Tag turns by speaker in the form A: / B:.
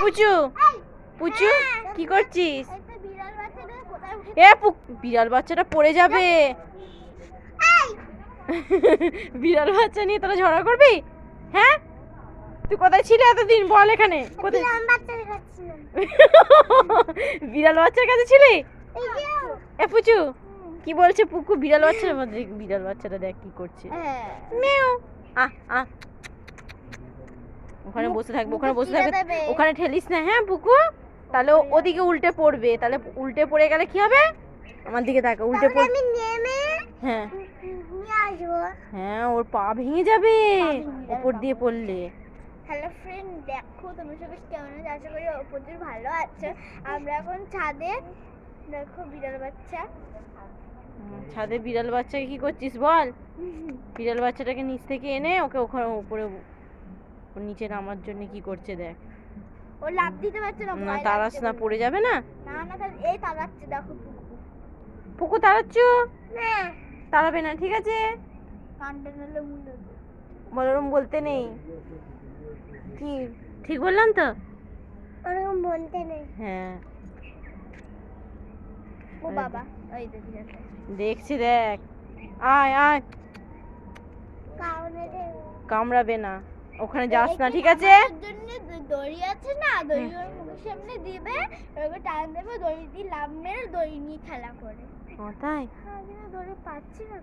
A: পুচু পুচু কি করছিস?
B: বিড়াল বাচ্চাটা
A: এ বিড়াল বাচ্চাটা পড়ে যাবে। বিড়াল বাচ্চা নিয়ে তোরা ঝগড়া করবি? হ্যাঁ? তুই কোথায় ছিলে এতদিন? বল এখানে। কোথায়?
B: বিড়াল
A: বাচ্চার কাছে ছিলি? এ পুচু কি বলছে পুকু? বিড়াল বাচ্চার মধ্যে বিড়াল বাচ্চাটা দেখ কি করছে।
B: হ্যাঁ।
A: মেও। আহ আহ। ওখানে বসে থাকবে ওখানে বসে থাকবে। ওখানে ঠেলিস না হ্যাঁ পুকু? তাহলে ওদিকে উল্টে পড়বে তাহলে উল্টে পড়ে গেলে কি হবে? আমার দিকে তাকা উল্টে পড়
B: আমি নেমে
A: হ্যাঁ। হ্যাঁ ওর পা ভেঙে যাবে উপর দিয়ে পড়লে।
B: হ্যালো ফ্রেন্ড দেখো তুমি সবাই কেমন আছো? আশা করি প্রচুর ভালো আছে। আমরা এখন ছাদে দেখো বিড়াল বাচ্চা।
A: ছাদে বিড়াল বাচ্চাকে কি করছিস বল? বিড়াল বাচ্চাটাকে নিচ থেকে এনে ওকে ওখানে উপরে ওর নিচে নামার জন্য কি করছে দেখ।
B: ও লাভ দিতে পারছে না
A: না তারাস না পড়ে যাবে না?
B: না না তাহলে এই তাকাচ্ছে দেখো পুকু।
A: পুকু তাড়াচ্ছু
B: না।
A: তাড়াবে না ঠিক আছে? বলরম বলতে নেই। কি ঠিক বললাম তো?
B: ওরকম বলতে নেই।
A: হ্যাঁ।
B: ও বাবা ওই
A: দেখছি দেখ। আয় আয়। কামড়াবে না। ওখানে যাস না ঠিক আছে?
B: দড়ি আছে না দড়ি ওর মুখের সামনে দিবে ওকে টান দেবে দড়ি দিয়ে লাভ মেরে দড়ি নিয়ে খেলা করে।
A: ও তাই?
B: হ্যাঁ দড়ি পাচ্ছি না।